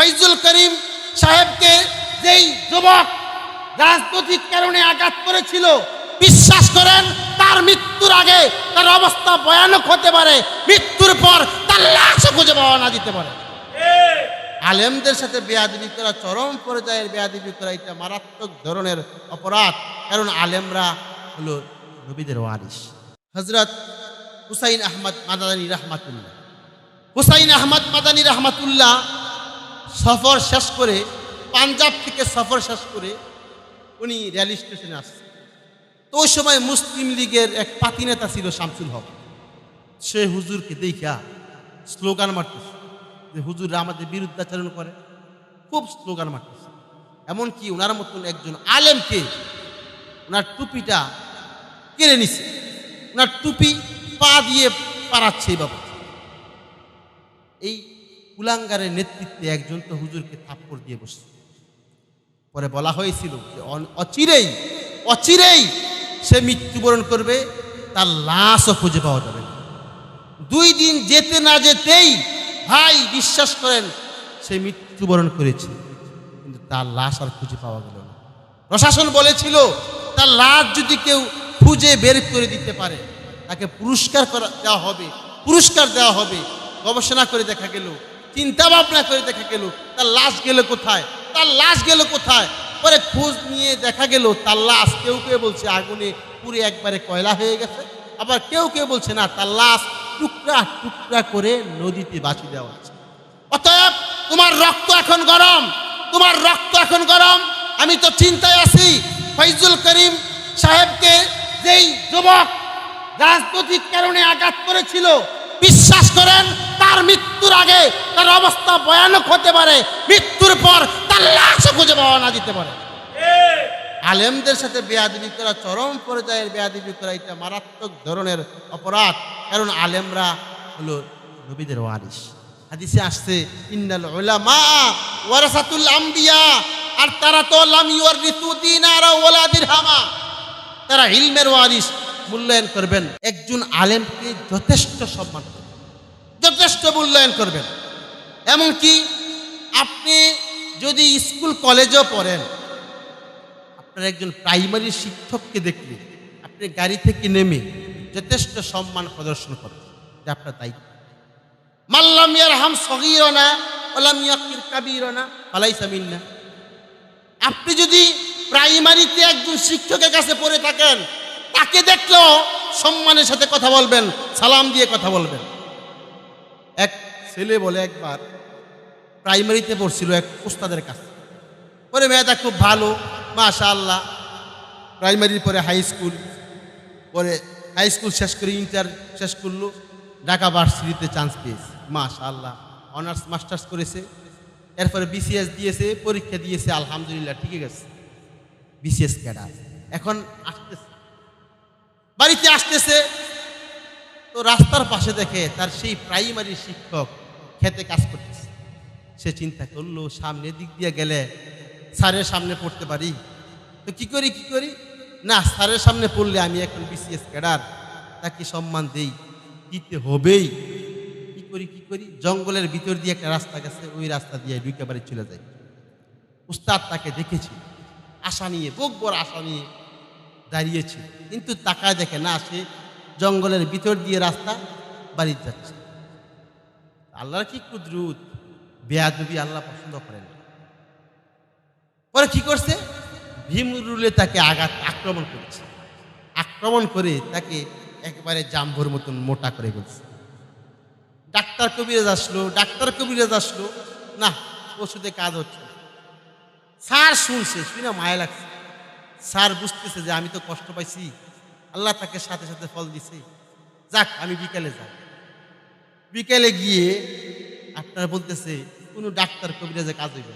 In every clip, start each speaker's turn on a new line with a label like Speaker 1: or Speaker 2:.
Speaker 1: ফৈজুল করিম সাহেবকে যেই যুবক রাজনৈতিক কারণে আঘাত করেছিল, বিশ্বাস করেন, তার মৃত্যুর আগে তার অবস্থা ভয়ানক হতে পারে। মৃত্যুর পর তার লাশও খুঁজে পাওয়া না দিতে পারে। আলেমদের সাথে বেয়াদবি করা, চরম পর্যায়ের বেয়াদবি করা, এটা মারাত্মক ধরনের অপরাধ। কারণ আলেমরা হলো নবীদের ওয়ারিস হজরত হুসাইন আহমদ মাদানী রহমাতুল্লাহ। হুসাইন আহমদ মাদানী রহমাতুল্লাহ সফর শেষ করে, পাঞ্জাব থেকে সফর শেষ করে উনি রেল স্টেশনে আসছেন। তো ওই সময় মুসলিম লীগের এক পাতি নেতা ছিল শামসুল হক। সে হুজুরকে দেখা স্লোগান মারতেছে যে, হুজুররা আমাদের বিরুদ্ধাচরণ করে। খুব স্লোগান মারতেছে। এমনকি ওনার মতন একজন আলেমকে ওনার টুপিটা কেড়ে নিছে। ওনার টুপি পা দিয়ে পারাচ্ছে এই বাবা এই কুলাঙ্গারের নেতৃত্বে একজন তো হুজুরকে থাপ্পড় দিয়ে বসছে। পরে বলা হয়েছিল যে অচিরেই অচিরেই সে মৃত্যুবরণ করবে, তার লাশও খুঁজে পাওয়া যাবে দুই দিন যেতে না যেতেই ভাই বিশ্বাস করেন, সে মৃত্যুবরণ করেছে, কিন্তু তার লাশ আর খুঁজে পাওয়া গেল না। প্রশাসন বলেছিল, তার লাশ যদি কেউ খুঁজে বের করে দিতে পারে, তাকে পুরস্কার করা দেওয়া হবে, পুরস্কার দেওয়া হবে, গবেষণা করে দেখা গেল চিন্তা ভাবনা করে দেখা গেল, তার লাশ গেল কোথায়? তার লাশ গেল কোথায়? পরে খোঁজ নিয়ে দেখা গেল, তার লাশ কেউ কেউ বলছে আগুনে পুরে একবারে কয়লা হয়ে গেছে। আবার কেউ কেউ বলছে না, তার লাশ টুকরা টুকরা করে নদীতে বাঁচি দেওয়া আছে। অতএব তোমার রক্ত এখন গরম, তোমার রক্ত এখন গরম। আমি তো চিন্তায় আছি, ফৈজুল করিম সাহেবকে যেই যুবক রাজনৈতিক কারণে আঘাত করেছিল বিশ্বাস করেন, তার মৃত্যুর আগে তার অবস্থা ভয়ানক হতে পারে। মৃত্যুর পর তার লাশও খুঁজে পাওয়া না দিতে পারে। আলেমদের সাথে বেয়াদবি করা, চরম পর্যায়ের বেয়াদবি করা, এটা মারাত্মক ধরনের অপরাধ। কারণ আলেমরা হলো নবীদের ওয়ারিস হাদিসে আসছে, ইন্নাল উলামা ওয়ারাসাতুল আম্বিয়া আর তারা তো লাম ইউরিসু দিনার ওয়ালা দিরহামা। তারা ইলমের ওয়ারিস মূল্যায়ন করবেন। একজন আলেমকে যথেষ্ট সম্মান করবেন। যথেষ্ট মূল্যায়ন করবেন। এমনকি আপনি যদি স্কুল, কলেজেও পড়েন, আপনার একজন প্রাইমারি শিক্ষককে দেখলে, আপনি গাড়ি থেকে নেমে যথেষ্ট সম্মান প্রদর্শন করেন এটা আপনার দায়িত্ব। মাল্লাম ইয়ারহাম সগীরনা ওলাম ইয়াকির কাবীরনা, ফালাইসা মিন্না। আপনি যদি প্রাইমারিতে একজন শিক্ষকের কাছে পড়ে থাকেন তাকে দেখলেও সম্মানের সাথে কথা বলবেন, সালাম দিয়ে কথা বলবেন। এক ছেলে বলে একবার প্রাইমারিতে পড়ছিল এক উস্তাদের কাছে। পরে মেয়েটা খুব ভালো মাশা আল্লাহ প্রাইমারির পরে হাই স্কুল পরে হাই স্কুল শেষ করে ইন্টার শেষ করল, ঢাকা ভার্সিটিতে চান্স পেয়েছে মাশা আল্লাহ অনার্স মাস্টার্স করেছে, এরপরে বিসিএস দিয়েছে, পরীক্ষা দিয়েছে, আলহামদুলিল্লাহ, ঠিকই গেছে। বিসিএস ক্যাডার এখন আসতেছে। বাড়িতে আসতেছে। তো রাস্তার পাশে দেখে তার সেই প্রাইমারি শিক্ষক খেতে কাজ করতেছে। সে চিন্তা করল সামনের দিক দিয়ে গেলে স্যারের সামনে পড়তে পারি? তো কি করি কি করি? না, স্যারের সামনে পড়লে আমি এখন বিসিএস ক্যাডার, তাকে সম্মান দেই, দিতে হবেই। কি করি কি করি? জঙ্গলের ভিতর দিয়ে একটা রাস্তা গেছে, ওই রাস্তা দিয়ে ঢুকে বাড়ি চলে যায় উস্তাদ তাকে দেখেছি, আশা নিয়ে বুক বড় আশা নিয়ে দাঁড়িয়েছে। কিন্তু তাকায় দেখে না, সে জঙ্গলের ভিতর দিয়ে রাস্তা বাড়ি যাচ্ছে। আল্লাহর কি কুদরুত? বেয়াদবি আল্লাহ পছন্দ করেন। পরে কি করছে? ভীমরুলে তাকে আঘাত, আক্রমণ করেছে। আক্রমণ করে তাকে একেবারে জাম্বুর মতন মোটা করে ফেলছে। ডাক্তার কবিরাজ আসলো, ডাক্তার কবিরাজ আসলো। না, ওষুধে কাজ হচ্ছে না। স্যার শুনছে, শুনে মায়া লাগছে। স্যার বুঝতেছে যে আমি তো কষ্ট পাইছি। আল্লাহ তাকে সাথে সাথে ফল দিছে। যাক, আমি বিকেলে যাই। বিকেলে গিয়ে আপনার বলতেছে, কোনো ডাক্তার কবিরাজে কাজ হইবে।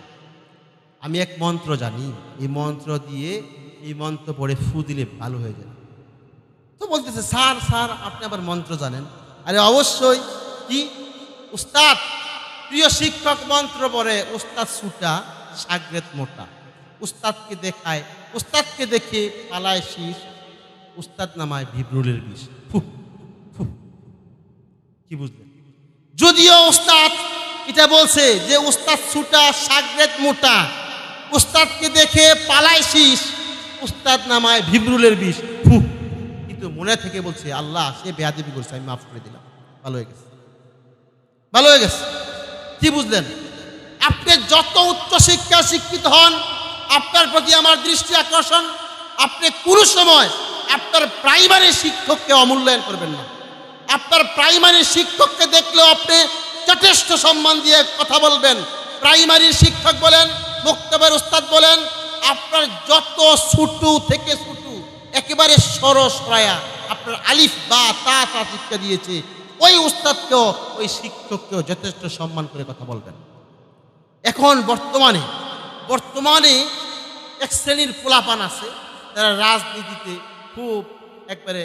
Speaker 1: আমি এক মন্ত্র জানি, এই মন্ত্র দিয়ে এই মন্ত্র পড়ে ফু দিলে ভালো হয়ে যাবে তো বলতেছে, স্যার স্যার, আপনি আবার মন্ত্র জানেন। আরে অবশ্যই, কি? উস্তাদ, প্রিয় শিক্ষক মন্ত্র পড়ে, উস্তাদ সুটা সাগরেত মোটা। উস্তাদকে দেখায়, উস্তাদকে দেখে পালায় শীষ, উস্তাদ নামায় ভিব্রুলের বিষ। কি বুঝলেন? যদিও উস্তাদ এটা বলছে যে উস্তাদ ছুটা সাগরেত মোটা। উস্তাদকে দেখে পালায় শীষ, উস্তাদ নামায় ভিবরুলের বিষ। ফু, কিন্তু মনে থেকে বলছে, আল্লাহ, সে বেয়াদবি করছে, আমি মাফ করে দিলাম। ভালো হয়ে গেছে। ভালো হয়ে গেছে। কি বুঝলেন? আপনি যত উচ্চ শিক্ষা শিক্ষিত হন আপনার প্রতি আমার দৃষ্টি আকর্ষণ, আপনি কোনো সময় আপনার প্রাইমারি শিক্ষককে অমূল্যায়ন করবেন না। আপনার প্রাইমারি শিক্ষককে দেখলেও আপনি যথেষ্ট সম্মান দিয়ে কথা বলবেন। প্রাইমারি শিক্ষক বলেন, বক্তব্যের উস্তাদ বলেন, আপনার যত ছুটু থেকে ছুটু, একেবারে সরস রায়া আপনার আলিফ বা তা তা শিক্ষা দিয়েছে। ওই উস্তাদকেও, ওই শিক্ষককেও যথেষ্ট সম্মান করে কথা বলবেন। এখন বর্তমানে বর্তমানে এক শ্রেণির পোলাপান আছে, তারা রাজনীতিতে খুব একবারে,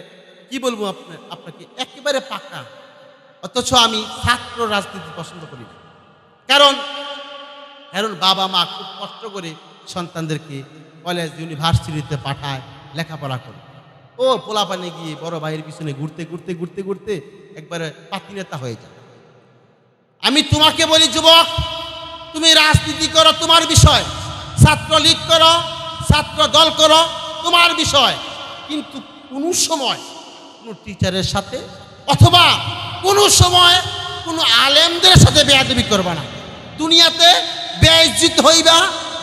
Speaker 1: কি বলব আপনার আপনাকে, একেবারে পাকা। অথচ আমি ছাত্র রাজনীতি পছন্দ করি না। কারণ কারণ বাবা মা খুব কষ্ট করে সন্তানদেরকে কলেজ, ইউনিভার্সিটিতে পাঠায়, লেখাপড়া করে। ও পোলাপানে গিয়ে বড় ভাইয়ের পিছনে ঘুরতে ঘুরতে ঘুরতে ঘুরতে একবারে পাতি নেতা হয়ে যায়। আমি তোমাকে বলি, যুবক, তুমি রাজনীতি করো তোমার বিষয়। ছাত্র লীগ করো ছাত্র দল করো, তোমার বিষয়। কিন্তু কোনো সময় কোনো টিচারের সাথে অথবা কোনো সময় কোনো আলেমদের সাথে বেয়াদবি করবা না। দুনিয়াতে বেইজ্জিত হইবা,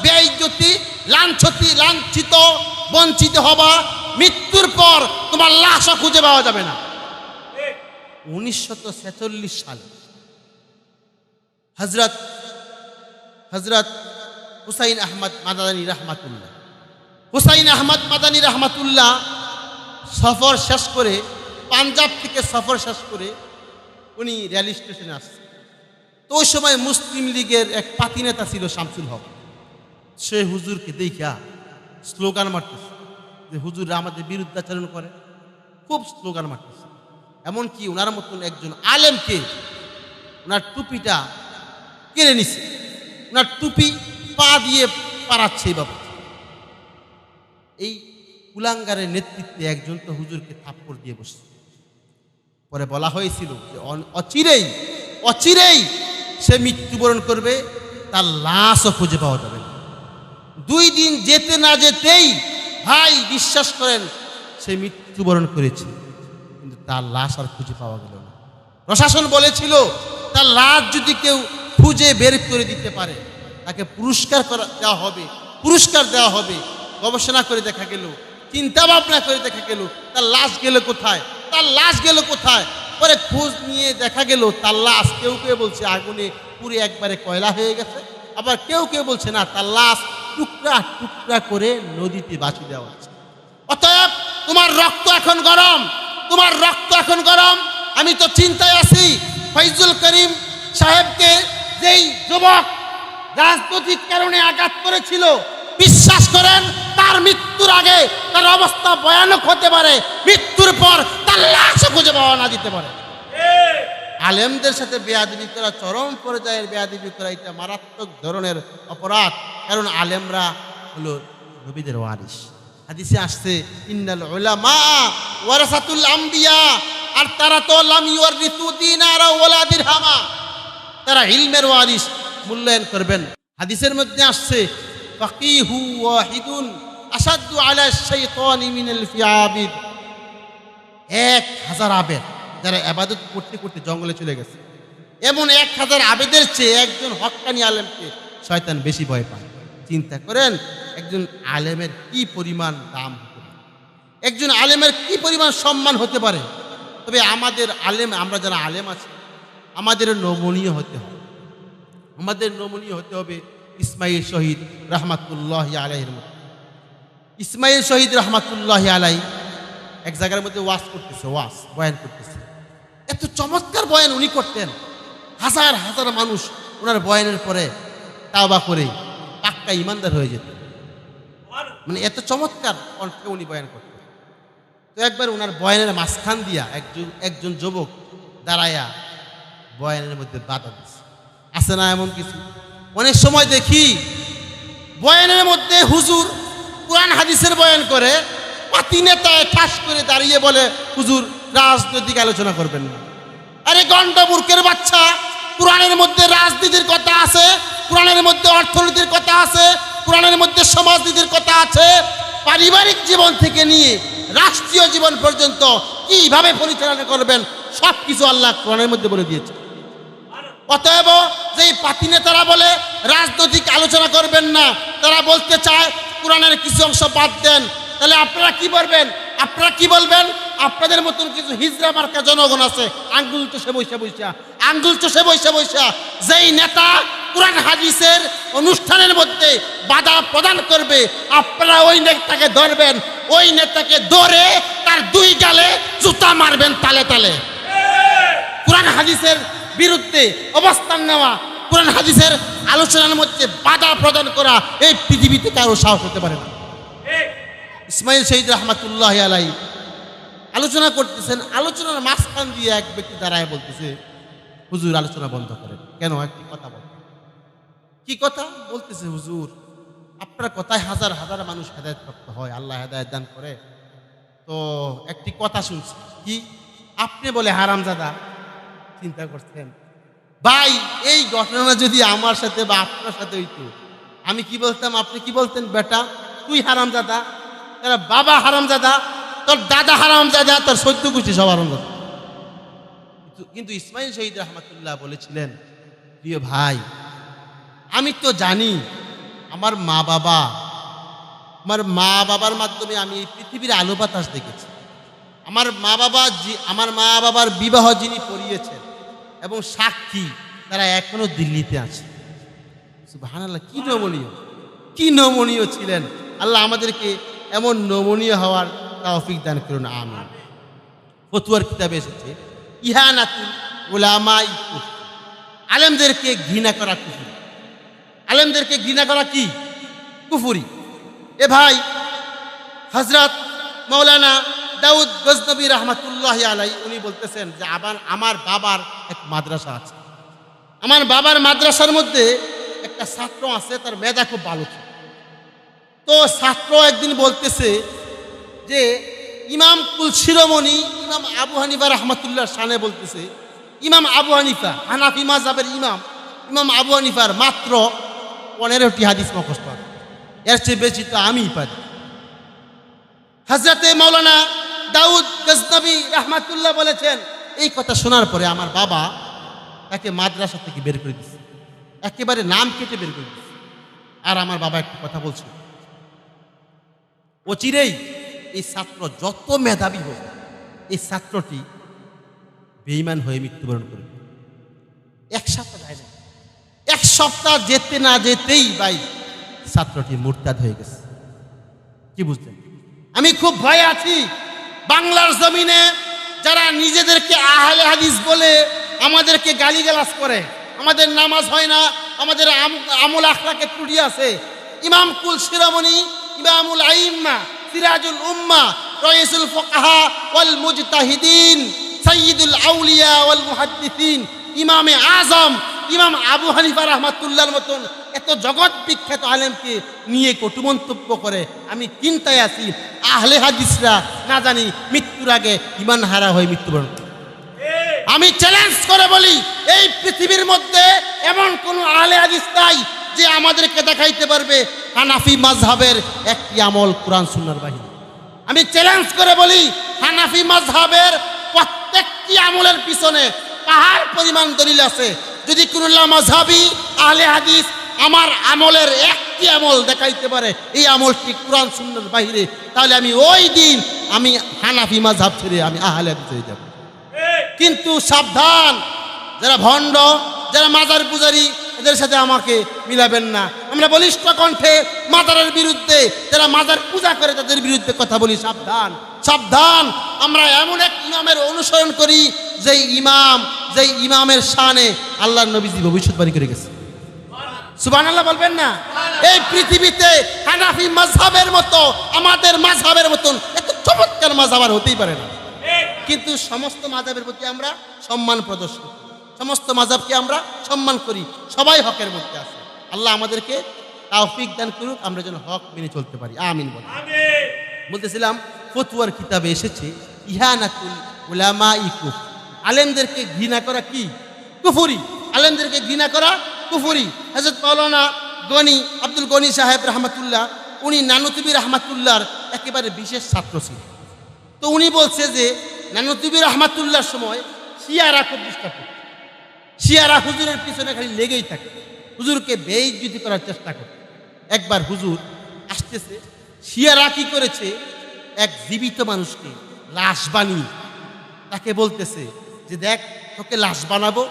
Speaker 1: বেইজ্জতি, লাঞ্ছতি, লাঞ্ছিত, বঞ্চিত হবা, মৃত্যুর পর তোমার লাশও খুঁজে পাওয়া যাবে না। ছেচল্লিশ সালে হজরত হজরত হুসাইন আহমদ মাদানী রহমাতুল্লাহ। হুসাইন আহমদ মাদানী রহমাতুল্লাহ সফর শেষ করে, পাঞ্জাব থেকে সফর শেষ করে উনি রেল স্টেশনে আসছেন। তো ওই সময় মুসলিম লীগের এক পাতি নেতা ছিল শামসুল হক। সে হুজুরকে দেখা স্লোগান মারতেছে যে হুজুর আমাদের বিরুদ্ধাচরণ করে। খুব স্লোগান মারতেছে। এমনকি ওনার মতন একজন আলেমকে ওনার টুপিটা কেড়ে নিছে। ওনার টুপি পা দিয়ে পারাচ্ছে বাবা এই কুলাঙ্গারের নেতৃত্বে একজন তো হুজুরকে থাপ্পড় দিয়ে বসছে। পরে বলা হয়েছিল যে অচিরেই অচিরেই সে মৃত্যুবরণ করবে, তার লাশও খুঁজে পাওয়া যাবে দুই দিন যেতে না যেতেই ভাই বিশ্বাস করেন, সে মৃত্যুবরণ করেছে, কিন্তু তার লাশ আর খুঁজে পাওয়া গেল না। প্রশাসন বলেছিল, তার লাশ যদি কেউ খুঁজে বের করে দিতে পারে তাকে পুরস্কার করা দেওয়া হবে, পুরস্কার দেওয়া হবে। গবেষণা করে দেখা গেল, চিন্তা ভাবনা করে দেখা গেল, তার লাশ গেল কোথায়, তার লাশ গেল কোথায়? পরে খোঁজ নিয়ে দেখা গেল, তার লাশ কেউ কেউ বলছে, আগুনে পুরে একবারে কয়লা হয়ে গেছে। আবার কেউ কেউ বলছে, না, তার লাশ টুকরা টুকরা করে নদীতে বাঁচি দেওয়া আছে। অতএব, তোমার রক্ত এখন গরম, তোমার রক্ত এখন গরম। আমি তো চিন্তায় আছি। ফৈজুল করিম সাহেবকে যেই যুবক রাজনৈতিক কারণে আঘাত করেছিল। বিশ্বাস করেন, তার মৃত্যুর আগে তার অবস্থা ভয়ানক হতে পারে। মৃত্যুর পর তার লাশও খুঁজে পাওয়া না দিতে পারে। আলেমদের সাথে বেয়াদবি করা, চরম পর্যায়ের বেয়াদবি করা, এটা মারাত্মক ধরনের অপরাধ। কারণ আলেমরা হলো নবীদের ওয়ারিস হাদিসে আসছে, ইন্নাল উলামা ওয়ারাসাতুল আম্বিয়া আর তারা তো লাম ইউরিতু দিনার ওয়ালা দিরহামা। তারা ইলমের ওয়ারিস মূল্যায়ন করবেন। হাদিসের মধ্যে আসছে, ফাকিহু ওয়াহিদুন আসাদু আলা শাইতানি মিনাল ফিয়াবিদ। এক হাজার আবেদ যারা আবাদত করতে করতে জঙ্গলে চলে গেছে। এমন এক হাজার আবেদের চেয়ে একজন হক্কানি আলেমকে শয়তান বেশি ভয় পায়। চিন্তা করেন, একজন আলেমের কি পরিমাণ দাম একজন আলেমের কি পরিমাণ সম্মান হতে পারে? তবে আমাদের আলেম, আমরা যারা আলেম আছি, আমাদের নমনীয় হতে হবে। আমাদের নমনীয় হতে হবে ইসমাইল শহীদ রহমাতুল্লাহ আলাইহির মতো ইসমাইল শহীদ রহমাতুল্লাহ আলাই এক জায়গার মধ্যে ওয়াজ করতেছে, ওয়াজ, বয়ান করতেছে। এত চমৎকার বয়ান উনি করতেন। হাজার হাজার মানুষ ওনার বয়ানের পরে তাওবা করে পাক্কা ইমানদার হয়ে যেত। মানে এত চমৎকার কণ্ঠে উনি বয়ান করতেন। তো একবার ওনার বয়ানের মাঝখান দিয়া একজন একজন যুবক দাঁড়ায়া বয়ানের মধ্যে বাধা দিচ্ছে আছে না এমন কিছু? অনেক সময় দেখি, বয়ানের মধ্যে হুজুর কোরআন হাদিসের বয়ান করে, পাতি নেতায় ঠাস করে দাঁড়িয়ে বলে, হুজুর, রাজনৈতিক আলোচনা করবেন না। আরে গন্ডা মূর্খের বাচ্চা, কোরআনের মধ্যে রাজনীতির কথা আছে, কোরআনের মধ্যে অর্থনীতির কথা আছে, কোরআনের মধ্যে সমাজনীতির কথা আছে, পারিবারিক জীবন থেকে নিয়ে রাষ্ট্রীয় জীবন পর্যন্ত কীভাবে পরিচালনা করবেন সব কিছু আল্লাহ কোরআনের মধ্যে বলে দিয়েছে অতএব যেই পাতি নেতারা বলে রাজনৈতিক আলোচনা করবেন না তারা বলতে চায় কোরআনের কিছু অংশ বাদ দেন। তাহলে আপনারা কি বলবেন? আপনারা কি বলবেন? আপনাদের মতন কিছু হিজরা মার্কা জনগণ আছে আঙ্গুল চষে বৈশা বৈশা আঙ্গুল চষে বৈশা বৈশা যেই নেতা কোরআন হাদিসের অনুষ্ঠানের মধ্যে বাধা প্রদান করবে আপনারা ওই নেতাকে ধরবেন। ওই নেতাকে ধরে তার দুই গালে জুতা মারবেন তালে তালে। কোরআন হাদিসের বিরুদ্ধে অবস্থান নেওয়া, কোরআন হাদিসের আলোচনার মধ্যে বাধা প্রদান করা এই পৃথিবীতে কারও সাহস হতে পারে না। ইসমাইল শহীদ রহমাতুল্লাহ আলাই আলোচনা করতেছেন, আলোচনার মাঝখান দিয়ে এক ব্যক্তি দাঁড়ায় বলতেছে, হুজুর, আলোচনা বন্ধ করেন। কেন? একটি কথা বল কি কথা? বলতেছে, হুজুর, আপনার কথায় হাজার হাজার মানুষ হেদায়ত প্রাপ্ত হয়। আল্লাহ হেদায়ত দান করে। তো একটি কথা শুনছি। কি? আপনি বলে, হারামজাদা চিন্তা করছেন? ভাই, এই ঘটনা যদি আমার সাথে বা আপনার সাথে হইতো, আমি কি বলতাম? আপনি কি বলতেন, বেটা? তুই হারামজাদা, তারা বাবা হারামজাদা, তোর দাদা হারামজাদা, তোর সত্য কুচি সব হারামজাদা। কিন্তু ইসমাইল শহীদ রহমাতুল্লাহ বলেছিলেন, প্রিয় ভাই, আমি তো জানি আমার মা বাবা, আমার মা বাবার মাধ্যমে আমি এই পৃথিবীর আলো বাতাস দেখেছি। আমার মা বাবা আমার মা বাবার বিবাহ যিনি পড়িয়েছেন এবং সাক্ষী তারা এখনও দিল্লিতে আছে। সুবহানাল্লাহ, কি নমনীয় কি নমনীয় ছিলেন। আল্লাহ আমাদেরকে এমন নমনীয় হওয়ার তৌফিক দান করুন আমি ফতুয়ার কিতাবে এসেছে, ইহা ইহানাতুল ওলামাই। আলেমদেরকে ঘৃণা করা কুফুরি। আলেমদেরকে ঘৃণা করা কি? কুফুরি। এ ভাই হজরত মৌলানা দাউদ গজনবী রহমতুল্লাহ আলাই উনি বলতেছেন যে আবার আমার বাবার এক মাদ্রাসা আছে। আমার বাবার মাদ্রাসার মধ্যে একটা ছাত্র আছে, তার মেধা খুব ভালো ছিল। তো ছাত্র একদিন বলতেছে যে, ইমাম কুল শিরোমণি, ইমাম আবু হানিফা রহমতুল্লাহ শানে বলতেছে, ইমাম আবু হানিফা, হানাফি মাজাবের ইমাম ইমাম আবু হানিফার মাত্র পনেরোটি হাদিস আছে। এর চেয়ে বেশি তো আমিই পারি। হজরতে মৌলানা দাউদ গজনবী রহমাতুল্লাহ বলেছেন, এই কথা শোনার পরে আমার বাবা তাকে মাদ্রাসা থেকে বের করে দিচ্ছে একেবারে নাম কেটে বের করে দিচ্ছে আর আমার বাবা একটা কথা বলছে। অচিরেই এই ছাত্র যত মেধাবী হোক, এই ছাত্রটি বেইমান হয়ে মৃত্যুবরণ করবে। এক সপ্তাহ যায় না এক সপ্তাহ যেতে না যেতেই ভাই ছাত্রটি মুরতাদ হয়ে গেছে। কি বুঝলেন? আমি খুব ভয়ে আছি। বাংলার জমিনে যারা নিজেদেরকে আহলে হাদিস বলে আমাদেরকে গালিগালাজ করে, আমাদের নামাজ হয় না, আমাদের আম- আমল আখলাকে ত্রুটি আছে। ইমাম কুল শিরোমণি, ইমামুল আইম্মা, সিরাজুল উম্মা রয়েসুল ফকাহা ওয়াল মুজতাহিদিন সৈয়দুল আউলিয়া ওয়াল মুহাদ্দিসিন, ইমামে আজম, ইমাম আবু হানিফা রহমাতুল্লাহর মতন এত জগৎ বিখ্যাত আলেমকে নিয়ে কটু মন্তব্য করে আমি চিন্তায় আছি, আহলে হাদিসরা না জানি মৃত্যুর আগে ইমান হারা হয়ে মৃত্যুবরণ আমি চ্যালেঞ্জ করে বলি, এই পৃথিবীর মধ্যে এমন কোন আহলে হাদিস নাই যে আমাদেরকে দেখাইতে পারবে হানাফি মাযহাবের একটি আমল কোরআন সুন্নাহর বাহিনী। আমি চ্যালেঞ্জ করে বলি, হানাফি মাযহাবের প্রত্যেকটি আমলের পিছনে পাহাড় পরিমাণ দলিল আছে। যদি কোনো মাঝহাবি আহলে হাদিস আমার আমলের একটি আমল দেখাইতে পারে, এই আমলটি কোরআন সুন্নাহর বাহিরে, তাহলে আমি ওই দিন আমি হানাফি মাযহাব ছেড়ে আমি আহলে হয়ে যাব। কিন্তু সাবধান, যারা ভণ্ড, যারা মাজার পূজারি, এদের সাথে আমাকে মিলাবেন না। আমরা বলিষ্ঠ কণ্ঠে মাজারের বিরুদ্ধে, যারা মাজার পূজা করে তাদের বিরুদ্ধে কথা বলি, সাবধান সাবধান। আমরা এমন এক ইমামের অনুসরণ করি, যেই ইমাম, যেই ইমামের শানে আল্লাহর নবীজি ভবিষ্যৎবাণী করে গেছে। সুবান আল্লাহ বলবেন না? এই পৃথিবীতে হানাফি মাঝহাবের মতো আমাদের মাঝহাবের মতন এত চমৎকার মাঝহাব আর হতেই পারে না। কিন্তু সমস্ত মাজাবের প্রতি আমরা সম্মান প্রদর্শন সমস্ত মাজাবকে আমরা সম্মান করি। সবাই হকের মধ্যে আছে। আল্লাহ আমাদেরকে তাওফিক দান করুক আমরা যেন হক মেনে চলতে পারি। আমিন বল বলতেছিলাম ফতুয়ার কিতাবে এসেছে ইহানাতুল উলামা ইকুফ আলেমদেরকে ঘৃণা করা কি? কুফুরি। আলেমদেরকে ঘৃণা করা কুফুরি। হজরত মৌলানা গনি, আব্দুল গনি সাহেব রহমতুল্লাহ, উনি নানুতুবি রহমাতুল্লাহর একেবারে বিশেষ ছাত্র ছিল তো উনি বলছে যে, নানুতুবি রহমাতুল্লাহর সময় শিয়ারা খুব ডিস্টার্ব। শিয়ারা হুজুরের পিছনে খালি লেগেই থাকে। হুজুরকে বেইজ্জতি করার চেষ্টা করে একবার হুজুর আসতেছে, শিয়ারা কি করেছে? এক জীবিত মানুষকে লাশ বানিয়ে, তাকে বলতেছে যে, দেখ, তোকে লাশ বানাবো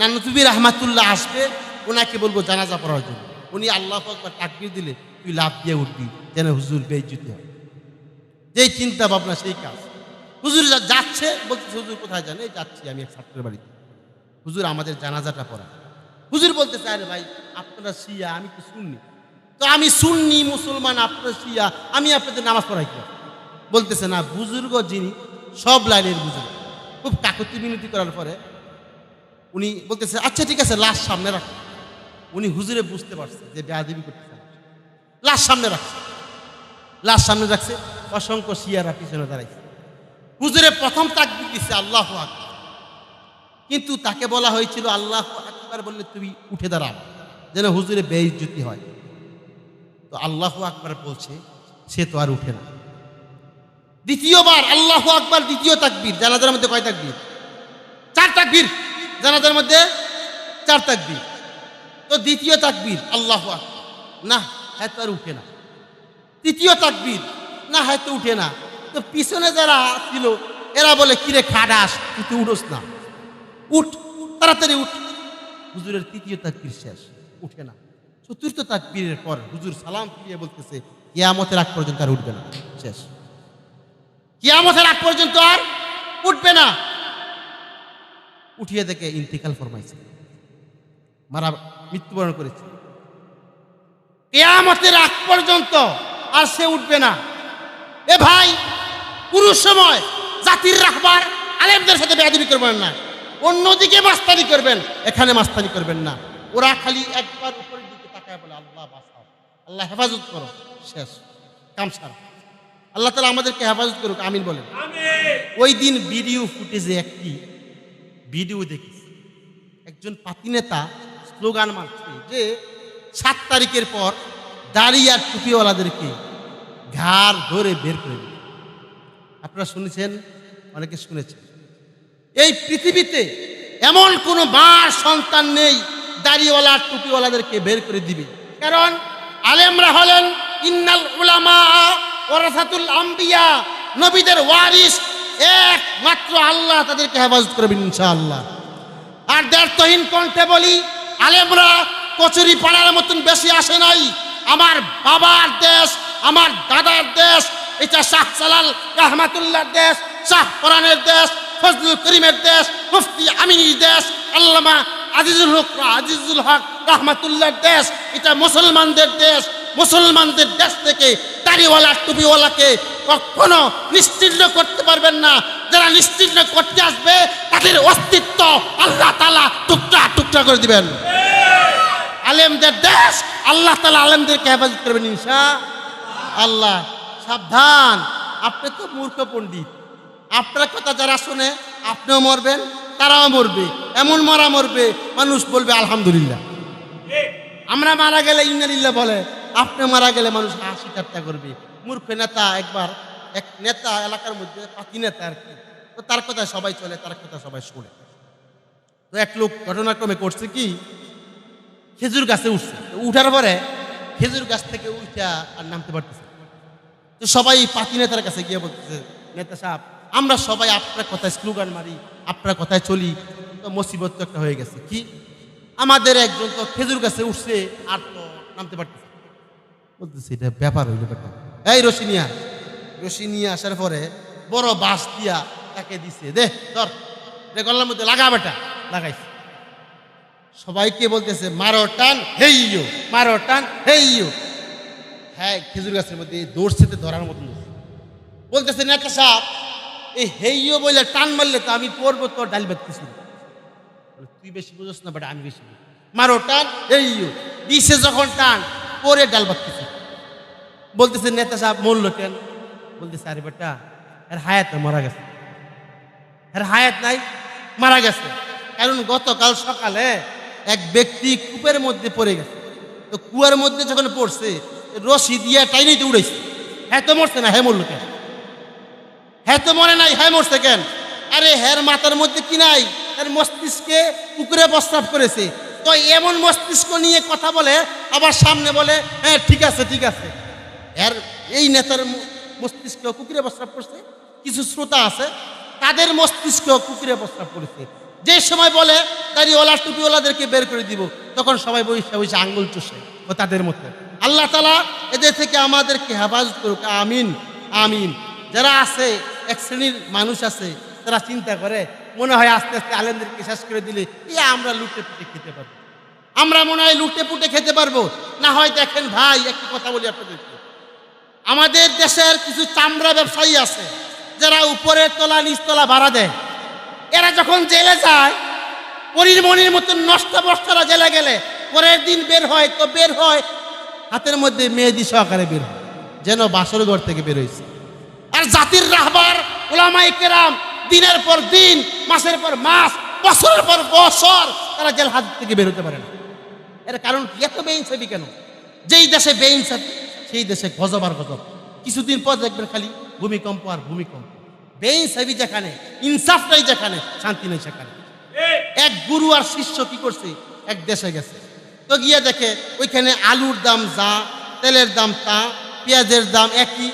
Speaker 1: নানুতুবি রহমাতুল্লাহ আসবে ওনাকে বলব জানাজা পড়ার জন্য। উনি আল্লাহ একবার তাকবির দিলে, তুই লাভ দিয়ে উঠবি, যেন হুজুর বেইজ্জতি হয়। যেই চিন্তা ভাবনা, সেই কাজ। হুজুর যাচ্ছে, বলতেছে, হুজুর কোথায় জানে যাচ্ছি আমি এক ছাত্রের বাড়িতে। হুজুর আমাদের জানাজাটা পড়া হুজুর বলতেছে, আরে ভাই, আপনারা শিয়া, আমি তো শুননি তো আমি শুননি মুসলমান, আপনারা শিয়া, আমি আপনাদের নামাজ পড়াই কি? বলতেছে, না, বুজুর্গ যিনি, সব লাইনের বুজুর্গ। খুব কাকতি মিনতি করার পরে উনি বলতেছে আচ্ছা ঠিক আছে, লাশ সামনে রাখ। উনি হুজুরে বুঝতে পারছে যে বেয়াদিবি করতেছে লাশ সামনে রাখছে। লাশ সামনে রাখছে, অসংখ্য শিয়ারা পিছনে দাঁড়াইছে। হুজুরে প্রথম তাকবির দিচ্ছে আল্লাহ আকবার। কিন্তু তাকে বলা হয়েছিল, আল্লাহ আকবার বললে তুমি উঠে দাঁড়াও, যেন হুজুরে বেইজ্জতি হয়। তো আল্লাহ আকবার বলছে, সে তো আর উঠে না। দ্বিতীয়বার আল্লাহ আকবার দ্বিতীয় তাকবীর, জানাজার মধ্যে কয় তাকবীর? চার তাকবীর। জানাজার মধ্যে চার তাকবির। তো দ্বিতীয় তাকবীর, আল্লাহ না হ্যাঁ আর উঠে না। তৃতীয় তাকবীর, না হয়তো উঠে না। তো পিছনে যারা ছিল, এরা বলে, কিরে খাডাস তুই তো উঠোস না। উঠ, তাড়াতাড়ি উঠ। হুজুরের তৃতীয় তাকবীর শেষ, উঠে না। চতুর্থ তাকবীরের পর হুজুর সালাম ফিরিয়ে বলতেছে, কিয়ামতের আগ পর্যন্ত আর উঠবে না। শেষ। কিয়ামতের আগ পর্যন্ত আর উঠবে না। উঠিয়ে দেখে ইন্তিকাল ফরমাইছে। মারা মৃত্যুবরণ করেছে। কেয়ামতের আগ পর্যন্ত আর সে উঠবে না। এ ভাই পুরুষ সময় জাতির রাখবার আলেমদের সাথে বেয়াদবি করবেন না। অন্যদিকে মাস্তানি করবেন এখানে মাস্তানি করবেন না। ওরা খালি একবার উপরের দিকে তাকায় বলে আল্লাহ বাঁচাও। আল্লাহ হেফাজত করো। শেষ। কামসার আল্লাহ তালা আমাদেরকে হেফাজত করুক আমিন বলেন। ওই দিন ভিডিও ফুটেজে একটি ভিডিও দেখেছি। একজন পাতি নেতা স্লোগান মারছে যে, সাত তারিখের পর দাড়ি আর টুপিওয়ালাদেরকে ঘাড় ধরে বের করে আপনারা শুনেছেন? অনেকে শুনেছেন। এই পৃথিবীতে এমন কোনো মা সন্তান নেই দাড়িওয়ালা আর টুপিওয়ালাদেরকে বের করে দিবে। কারণ আলেমরা হলেন ইন্নাল উলামা ওরাসাতুল আম্বিয়া, নবীদের ওয়ারিস একমাত্র আল্লাহ তাদেরকে হেফাজত করবেন ইনশাআল্লাহ। আর দ্ব্যর্থহীন কণ্ঠে বলি, আলেমরা কচুরি পাড়ার মতন বেশি আসে নাই। আমার বাবার দেশ, আমার দাদার দেশ, এটা শাহ সালাল রহমাতুল্লাহ দেশ, শাহ কোরআনের দেশ, ফজলুল করিমের দেশ, মুফতি আমিনীর দেশ, আল্লামা আজিজুল হক আজিজুল হক রহমাতুল্লাহর দেশ, এটা মুসলমানদের দেশ মুসলমানদের দেশ থেকে দাড়িওয়ালা টুপিওয়ালাকে কখনো নিশ্চিহ্ন করতে পারবেন না। যারা নিশ্চিহ্ন করতে আসবে তাদের অস্তিত্ব আল্লাহ তালা টুকরা টুকরা করে দিবেন। আলেমদের দেশ আল্লাহ তালা আলেমদেরকে হেফাজত করবেন ইনশা আল্লাহ সাবধান। আপনি তো মূর্খ পণ্ডিত। আপনার কথা যারা শুনে আপনিও মরবেন তারাও মরবে। এমন মরা মরবে মানুষ বলবে আলহামদুলিল্লাহ। আমরা মারা গেলে ইন্নালিল্লাহ বলে আপনি মারা গেলে মানুষ হাসি ঠাট্টা করবে। মূর্খ নেতা একবার, এক নেতা এলাকার মধ্যে, পাতি নেতা আর কি। তো তার কথা সবাই চলে, তার কথা সবাই শোনে। তো এক লোক ঘটনাক্রমে করছে কি, খেজুর গাছে উঠছে। উঠার পরে খেজুর গাছ থেকে উঠা আর নামতে পারতেছে তো সবাই পাতি নেতার কাছে গিয়ে বলতেছে, নেতা সাহেব, আমরা সবাই আপনার কথায় স্লোগান মারি, আপনার কথায় চলি। তো মুসিবত একটা হয়ে গেছে। কি? আমাদের একজন তো খেজুর গাছে উঠছে আর তো নামতে পারতেছে। বলতেছে, এটা ব্যাপার হইল ব্যাপার। এই রশি নিয়ে। রশি আসার পরে বড় বাঁশ দিয়া তাকে দিছে, দে, ধর রে গলার মধ্যে লাগা বেটা, লাগাইছে। সবাইকে বলতেছে, মারো টান হেইয়ো মারো টান হেইয়ো হ্যাঁ খেজুর গাছের মধ্যে দৌড়ছেতে ধরার মতন বলতেছে, নেতা সাহেব, এই হেইয়ো বলে টান মারলে তো আমি পড়ব তোর ডাল বাঁধতেছি তুই বেশি বুঝোস না বাট, আমি বেশি মারো টান হেইয়ো দিছে যখন টান, পরে ডাল বাঁধতেছি। বলতেছে, নেতা সাহেব কেন? বলতেছে, আরে বেটা, এর হায়াত মারা গেছে। এর হায়াত নাই, মারা গেছে। কারণ গতকাল সকালে এক ব্যক্তি কূপের মধ্যে পড়ে গেছে। তো কুয়ার মধ্যে যখন পড়ছে, রশি দিয়ে টাইনিতে উড়েছে হ্যাঁ তো মরছে না হ্যাঁ মরলো কেন? হ্যাঁ তো মরে নাই হ্যাঁ মরছে কেন? আরে হ্যার মাথার মধ্যে কি নাই? তার মস্তিষ্কে কুকুরে প্রস্তাব করেছে। তো এমন মস্তিষ্ক নিয়ে কথা বলে, আবার সামনে বলে হ্যাঁ ঠিক আছে ঠিক আছে। এর এই নেতার মস্তিষ্ক কুকুরে প্রস্তাব করছে। কিছু শ্রোতা আছে, তাদের মস্তিষ্ক কুকুরে প্রস্তাব করেছে। যে সময় বলে দাড়িওয়ালা টুপিওয়ালাদেরকে বের করে দিব, তখন সবাই বসে বসে আঙ্গুল চষে, ও তাদের মধ্যে। আল্লাহ তালা এদের থেকে আমাদেরকে হেফাজত করুক, আমিন আমিন। যারা আছে, এক শ্রেণির মানুষ আছে, তারা চিন্তা করে, মনে হয় আস্তে আস্তে আলেমদেরকে শেষ করে দিলে, এ আমরা লুটে পুটে খেতে পারব। আমরা মনে হয় লুটে পুটে খেতে পারব। না হয় দেখেন ভাই, একটি কথা বলি আপনাদেরকে। আমাদের দেশের কিছু চামড়া ব্যবসায়ী আছে, যারা উপরের তলা নিচতলা ভাড়া দেয়। এরা যখন জেলে যায়, পরির মনির মতন নষ্ট বস্তারা জেলে গেলে, পরের দিন বের হয় তো বের হয়, হাতের মধ্যে মেহেদি সহকারে বের হয়, যেন বাসর ঘর থেকে বের হয়েছে। আর জাতির রাহবার ওলামাই কেরাম, দিনের পর দিন, মাসের পর মাস, বছরের পর বছর, তারা জেল হাত থেকে বের হতে পারে না। এর কারণ এত বেইনসাফি কেন? যেই দেশে বেইনসাফি সেই দেশে গজব আর গজব। কিছুদিন পর দেখবেন খালি ভূমিকম্প আর ভূমিকম্প। বেইনসাফি যেখানে ইনসাফটাই যেখানে, শান্তি নেই সেখানে। এক গুরু আর শিষ্য কি করছে? এক দেশে গেছে। তো গিয়ে দেখে, ওইখানে আলুর দাম যা, তেলের দাম তা, পেঁয়াজের দাম একই,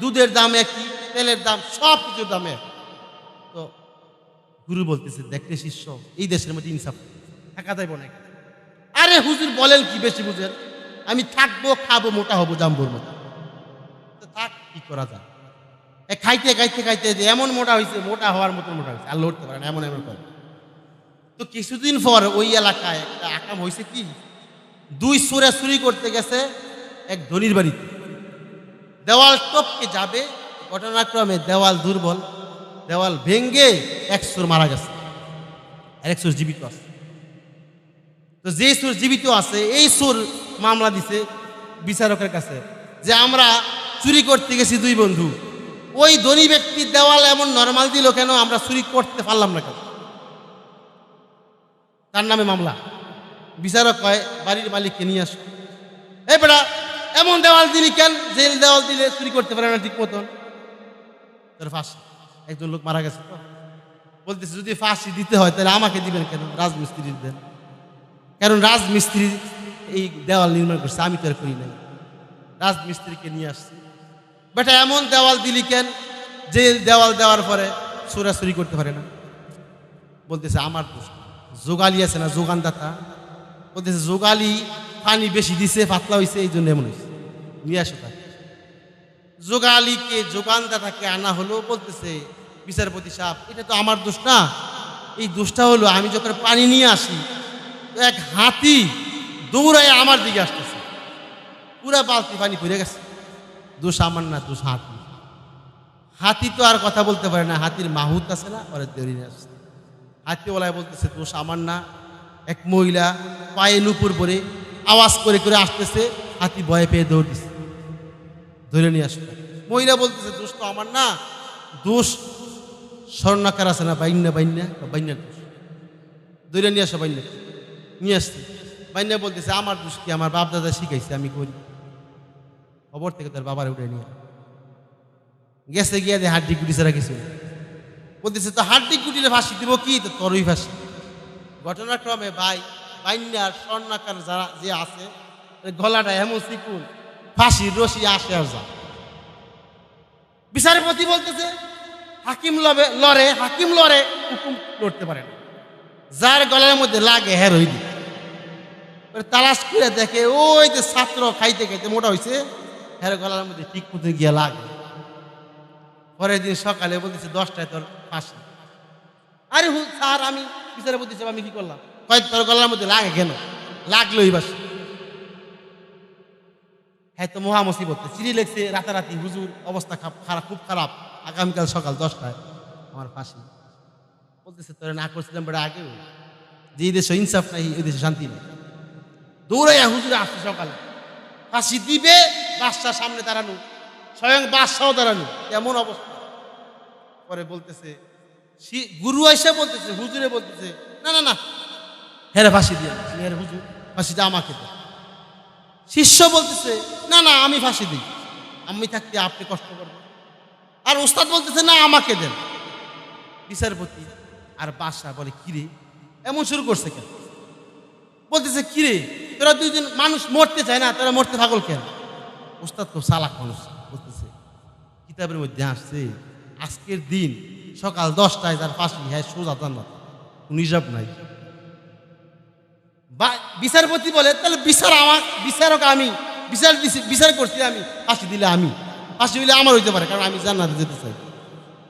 Speaker 1: দুধের দাম একই, তেলের দাম সব কিছুর দাম এক। তো গুরু বলতেছে, দেখতে শিষ্য, এই দেশের মধ্যে ইনসাফ থাকা যাইব না আরে হুজুর বলেন কি বেশি বুঝেন? আমি থাকব, খাব, মোটা হব, জাম্বুর মতো। থাক, কি করা যায়? খাইতে খাইতে খাইতে যে এমন মোটা হয়েছে মোটা হওয়ার মতো মোটা হয়েছে আর লড়তে পারে না, এমন এমন করে। তো কিছুদিন পর ওই এলাকায় একটা আকাম হয়েছে কি? দুই সুরে চুরি করতে গেছে এক ধনির বাড়িতে। দেওয়াল টপকে যাবে, ঘটনাক্রমে দেওয়াল দুর্বল, দেওয়াল ভেঙ্গে এক সুর মারা গেছে, আর এক সুর জীবিত আছে। তো যে সুর জীবিত আছে, এই সুর মামলা দিছে বিচারকের কাছে যে আমরা চুরি করতে গেছি দুই বন্ধু। ওই ধনী ব্যক্তির দেওয়াল এমন নর্মাল দিল কেন আমরা চুরি করতে পারলাম না কেন? তার নামে মামলা। বিচারক কয়, বাড়ির মালিককে নিয়ে আসো। এই বেটা, এমন দেওয়াল দিলি কেন? জেল দেওয়াল দিলে চুরি করতে পারে না ঠিক মতন। ফাঁসি। একজন লোক মারা গেছে তো। বলতেছে, যদি ফাঁসি দিতে হয়, তাহলে আমাকে দিবেন কেন? রাজমিস্ত্রি দেন। কারণ রাজমিস্ত্রি এই দেওয়াল নির্মাণ করছে, আমি তো আর করি নাই। রাজমিস্ত্রিকে নিয়ে আসছি। বেটা, এমন দেওয়াল দিলি কেন যে দেওয়াল দেওয়ার পরে চোরাচুরি করতে পারে না? বলতেছে, আমার দোষ যোগালি আছে না যোগানদাতা? বলতেছে, যোগালি পানি বেশি দিছে, পাতলা হয়েছে এই জন্য এমন হয়েছে নিয়ে আসো তাকে। যোগালিকে, যোগানদাতাকে আনা হলো, বলতেছে, বিচারপতি সাহেব, এটা তো আমার দোষ না। এই দোষটা হলো, আমি যখন পানি নিয়ে আসি এক হাতি দৌড়ায় আমার দিকে আসতেছে। পুরা বালতি পানি পড়ে গেছে। দোষ আমার না, দোষ হাতি। হাতি তো আর কথা বলতে পারে না, হাতির মাহুত আছে না, ওরা নিয়ে আসছে হাতিওয়ালায় বলতেছে, দোষ আমার না। এক মহিলা পায়ে নুপুর পরে আওয়াজ করে করে আসতেছে, হাতি ভয়ে পেয়ে দৌড় দিছে। ধরে নিয়ে আসো মহিলা বলতেছে, দোষ তো আমার না। দোষ স্বর্ণাকার আছে না, বাইন্যা বাইন্যা, বাইন্যার দোষ। ধরে নিয়ে আসো, বাইন্যা। নিয়ে আসছে। বাইন্যা বলতেছে, আমার দোষ কি? আমার বাপ দাদা শিখাইছে, আমি করি। খবর থেকে তার বাবার উঠে নিয়ে গেছে গিয়ে দে হাড্ডি গুটি ছাড়া কিছু বলতেছে, তো হাড্ডি গুটিরে ফাঁসি দিব কি? তো তরই ফাঁসি। ঘটনাক্রমে ভাই বাইন্যার স্বর্ণাকার যারা যে আছে গলাটা এমন চিকুন ফাঁসির রশি আসে আর যা বিচারপতি বলতেছে, হাকিম লবে, লড়ে, হাকিম লড়ে, হুকুম লড়তে পারে না। যার গলার মধ্যে লাগে হ্যার হই দিই তালাশ করে দেখে, ওই যে ছাত্র খাইতে খাইতে মোটা হয়েছে হ্যার গলার মধ্যে ঠিক মতো গিয়ে লাগে। পরের দিন সকালে বলতেছে, দশটায় তোর ফাঁসি। আরে হু, স্যার, আমি বিচারে সাহেব আমি কি করলাম? কয়, তোর গলার মধ্যে লাগে কেন? লাগলোই বাস। হ্যাঁ তো মহা মুসিবত। চিঠি লেখছে রাতারাতি, হুজুর, অবস্থা খারাপ, খুব খারাপ। আগামীকাল সকাল দশটায় আমার ফাঁসি। বলতেছে, তোরা না করছিলাম, বেড়া আগেও যে দেশে ইনসাফ নাই এই দেশে শান্তি নেই। দৌড়াইয়া হুজুরে আসছে সকালে। ফাঁসি দিবে বাদশাহ সামনে দাঁড়ানো। স্বয়ং বাদশাহ দাঁড়ানো। এমন অবস্থা। পরে বলতেছে গুরু এসে বলতেছে, হুজুরে বলতেছে, না না না। হেরে ফাঁসি দিয়ে হেরে হুজুর ফাঁসিটা আমাকে দেন শিষ্য বলতেছে, না না, আমি ফাঁসি দিই। আমি থাকতে আপনি কষ্ট করবেন আর ওস্তাদ বলতেছে, না, আমাকে দেন। বিচারপতি আর বাদশাহ বলে কিরে এমন শুরু করছে কেন? বলতেছে, কিরে, তোরা দুইজন মানুষ মরতে চায় না, তোরা মরতে পাগল কেন? ওস্তাদ খুব চালাক মানুষ, বলতেছে, কিতাবের মধ্যে আসছে, আজকের দিন সকাল দশটায় তার ফাঁসি হ্যাঁ সোজা জান্নাত হিসাব নাই। বা, বিচারপতি বলে, তাহলে বিচার আমার, বিচারক আমি, বিচার দিছি- বিচার করছি আমি, ফাঁসি দিলে আমি, ফাঁসি দিলে আমার হইতে পারে, কারণ আমি জান্নাতে যেতে চাই।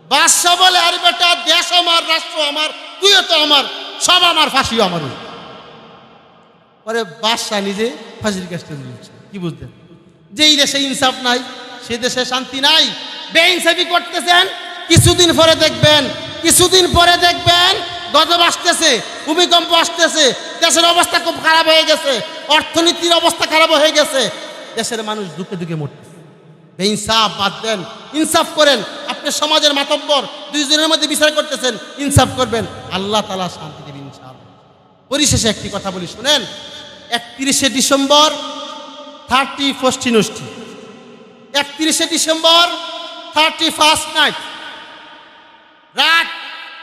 Speaker 1: বাদশাহ বলে, আরে বেটা, দেশ আমার, রাষ্ট্র আমার, তুইও তো আমার, সব আমার, ফাঁসিও আমার। পরে বাদশাহ নিজে ফাঁসির কাজটা দিচ্ছে কি বুঝলেন? যেই দেশে ইনসাফ নাই, সে দেশে শান্তি নাই, বেইনসাফি করতেছেন, কিছুদিন পরে দেখবেন, কিছুদিন পরে দেখবেন, গজব আসতেছে, ভূমিকম্প আসতেছে, দেশের অবস্থা খুব খারাপ হয়ে গেছে, অর্থনীতির অবস্থা খারাপ হয়ে গেছে, দেশের মানুষ দুঃখে দুঃখে মরতেছে। বেইনসাফ বাদ দেন, ইনসাফ করেন, আপনি সমাজের মাতব্বর, দুইজনের মধ্যে বিচার করতেছেন, ইনসাফ করবেন, আল্লাহ তালা শান্তি দেবেন ইনশাআল্লাহ। পরিশেষে একটি কথা বলি, শুনেন একত্রিশে ডিসেম্বর থার্টি নষ্টি একত্রিশে ডিসেম্বর থার্টি ফার্স্ট নাইট রাত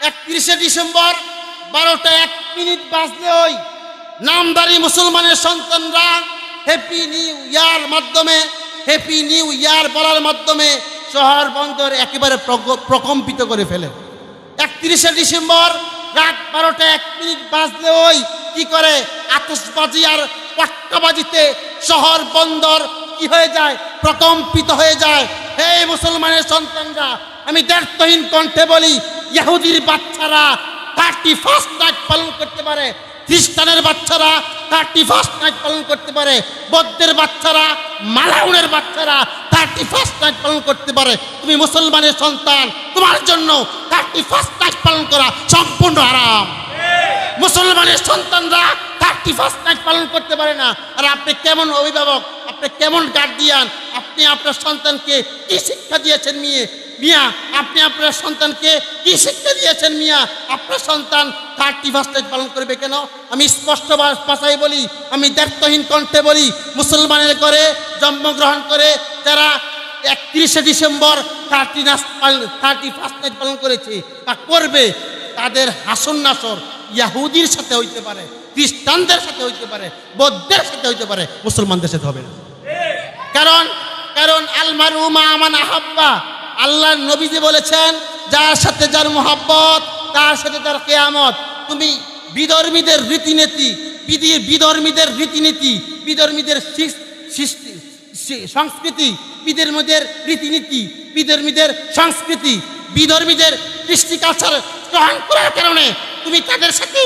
Speaker 1: একত্রিশে ডিসেম্বর, বারোটা এক মিনিট বাজলে ওই নামদারি মুসলমানের সন্তানরা হ্যাপি নিউ ইয়ার মাধ্যমে হ্যাপি নিউ ইয়ার বলার মাধ্যমে শহর বন্দর একেবারে প্রকম্পিত করে ফেলে। একত্রিশে ডিসেম্বর, রাত বারোটা এক মিনিট বাজলে ওই কি করে? আতসবাজি আর পাট্টাবাজিতে শহর, বন্দর কি হয়ে যায়? প্রকম্পিত হয়ে যায়। হে মুসলমানের সন্তানরা, আমি দ্ব্যর্থহীন কণ্ঠে বলি, ইহুদির বাচ্চারা থার্টি ফার্স্ট নাইট পালন করতে পারে। খ্রিস্টানের বাচ্চারা থার্টি ফার্স্ট নাইট পালন করতে পারে। বৌদ্ধের বাচ্চারা, মালাউনের বাচ্চারা থার্টি ফার্স্ট নাইট পালন করতে পারে। তুমি মুসলমানের সন্তান, তোমার জন্য থার্টি ফার্স্ট নাইট পালন করা সম্পূর্ণ আরাম মুসলমানের সন্তানরা থার্টি ফার্স্ট নাইট পালন করতে পারে না। আর আপনি কেমন অভিভাবক, আপনি কেমন গার্ডিয়ান আপনি আপনার সন্তানকে কি শিক্ষা দিয়েছেন মেয়ে? মিয়া, আপনি আপনার সন্তানকে কি শিক্ষা দিয়েছেন মিয়া? আপনার সন্তান থার্টি ফার্স্ট পালন করবে কেন? আমি স্পষ্ট ভাষায় বলি, আমি দায়িত্বহীন কণ্ঠে বলি, মুসলমানের করে জন্মগ্রহণ করে যারা একত্রিশে December thirty thirty first night পালন করেছে বা করবে। তাদের হাসন নাসর ইয়াহুদির সাথে হইতে পারে, খ্রিস্টানদের সাথে হইতে পারে বৌদ্ধের সাথে হইতে পারে, মুসলমানদের সাথে হবে না। কারণ কারণ আলমারুমা আমান আহাব্বা আল্লাহ নবীজি বলেছেন, যার সাথে যার মোহাব্বত, তার সাথে তার কেয়ামত। তুমি বিধর্মীদের রীতিনীতি, বিধি- বিধর্মীদের রীতিনীতি, বিধর্মীদের সৃষ্টি- সংস্কৃতি বিধর্মীদের রীতিনীতি বিধর্মীদের সংস্কৃতি বিধর্মীদের কৃষ্টি কালচার গ্রহণ করার কারণে তুমি তাদের সাথে